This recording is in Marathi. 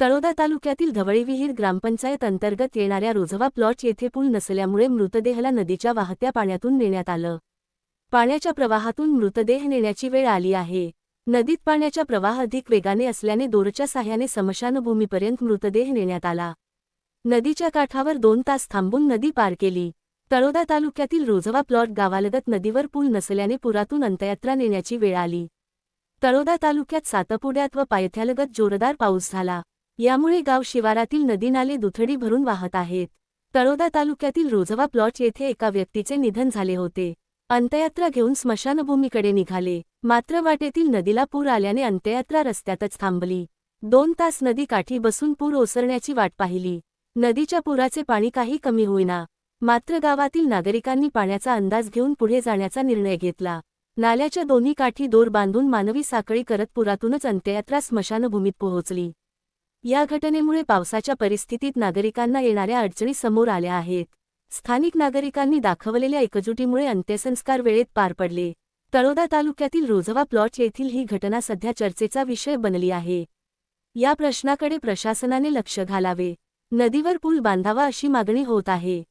तळोदा तालुक्यातील धवळीविहीर ग्रामपंचायत अंतर्गत येणाऱ्या रोझवा प्लॉट येथे पूल नसल्यामुळे मृतदेहाला नदीच्या वाहत्या पाण्यातून नेण्यात आलं. पाण्याच्या प्रवाहातून मृतदेह नेण्याची वेळ आली आहे. नदीत पाण्याचा प्रवाह अधिक वेगाने असल्याने दोरच्या साह्याने स्मशानभूमीपर्यंत मृतदेह नेण्यात आला. नदीच्या काठावर दोन तास थांबून नदी पार केली. तळोदा तालुक्यातील रोझवा प्लॉट गावालगत नदीवर पूल नसल्याने पुरातून अंत्ययात्रा नेण्याची वेळ आली. तळोदा तालुक्यात सातपुड्यात व पायथ्यालगत जोरदार पाऊस झाला. यामुळे गाव शिवारातील नदीनाले दुथडी भरून वाहत आहेत. तळोदा तालुक्यातील रोझवा प्लॉट येथे एका व्यक्तीचे निधन झाले होते. अंत्ययात्रा घेऊन स्मशानभूमीकडे निघाले. मात्र वाटेतील नदीला पूर आल्याने अंत्ययात्रा रस्त्यातच थांबली. दोन तास नदी काठी बसून पूर ओसरण्याची वाट पाहिली. नदीच्या पुराचे पाणी काही कमी होईना. मात्र गावातील नागरिकांनी पाण्याचा अंदाज घेऊन पुढे जाण्याचा निर्णय घेतला. नाल्याच्या दोन्ही काठी दोर बांधून मानवी साखळी करत पुरातूनच अंत्ययात्रा स्मशानभूमीत पोहोचली. या घटनेमुळे पावसाच्या परिस्थितीत नागरिकांना येणाऱ्या अडचणी समोर आल्या आहेत. स्थानिक नागरिकांनी दाखवलेल्या एकजुटीमुळे अंत्यसंस्कार वेळेत पार पडले. तळोदा तालुक्यातील रोझवा प्लॉट येथील ही घटना सध्या चर्चेचा विषय बनली आहे. या प्रश्नाकडे प्रशासनाने लक्ष घालावे. नदीवर पूल बांधावा अशी मागणी होत आहे.